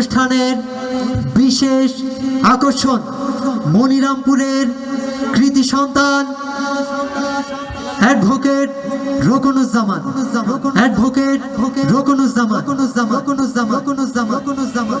অনুষ্ঠানের বিশেষ আকর্ষণ মনিরামপুরের কৃতি সন্তান অ্যাডভোকেট রোকনুজ্জামান। অ্যাডভোকেট রোকনুজ্জামান। রোকনুজ্জামান। রোকনুজ্জামান। রোকনুজ্জামান।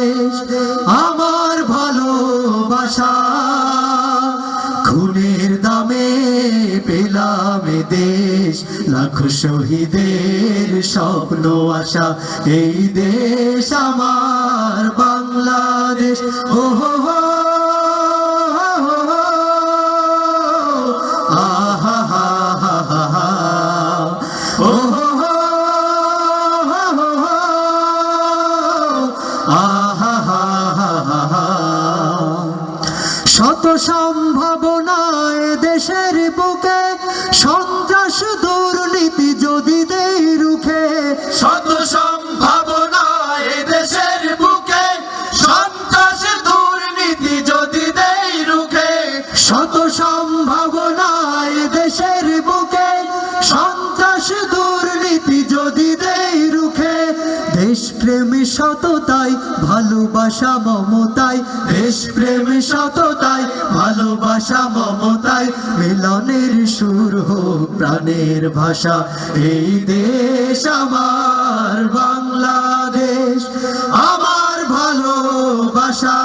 এ দেশ, লাখো শহীদের স্বপ্ন, আশা। এই দেশ আমার বাংলাদেশ। ও হো হো শত সম্ভাবনায় দেশপ্রেম সততাই ভালোবাসা মমতাই দেশপ্রেম সততাই, ভালোবাসা মমতাই, মিলনের সুর হোক প্রাণের ভাষা। এই দেশ আমার বাংলাদেশ, আমার ভালোবাসা।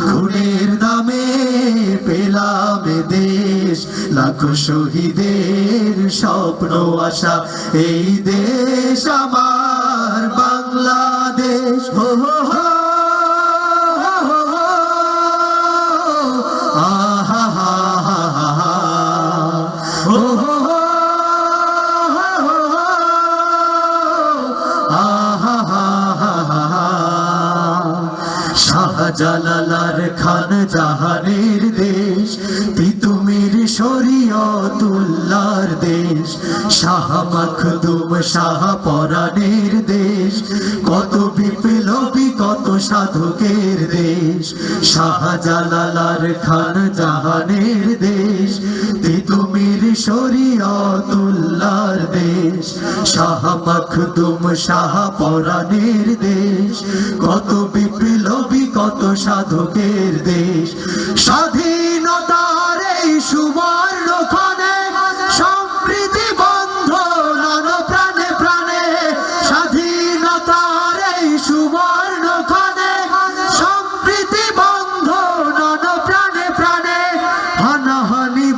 খুনের দামে পেলাম দেশ, লাখো শহীদের স্বপ্ন আশা। এই দেশ আমার বাংলাদেশ হো হো। শাহজালালার খান জাহানের দেশ তিতুমির শরীয়তুল্লার দেশ শাহ শাহ পরাণের দেশ। কত বিপ্লবী, কত সাধকের দেশ। শাহজালালার খান জাহানের দেশ। তিতুমির শরীয়তুল্লার দেশ। শাহ মখদুম শাহ পরাণের দেশ। কত বিপ্লবী, কত সাধকের দেশ। স্বাধীনতার সুবর্ণ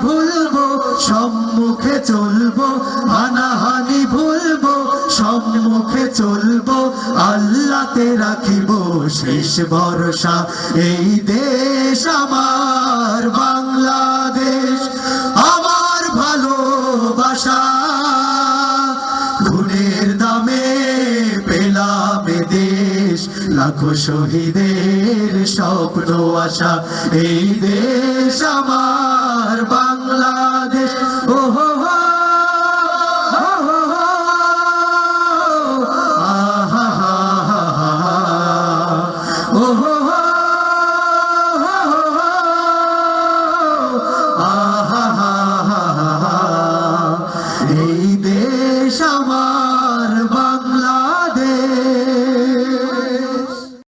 ভুলবো, সম্মুখে চলবো। হানাহানি ভুলবো, সম্মুখে চলবো। আল্লাহতে রাখিব শেষ ভরসা। এই দেশ আমার, বাংলাদেশ। লাখো শহীদের স্বপ্ন আশা এই দেশ আমার বাংলাদেশ ও হো। আহা। ও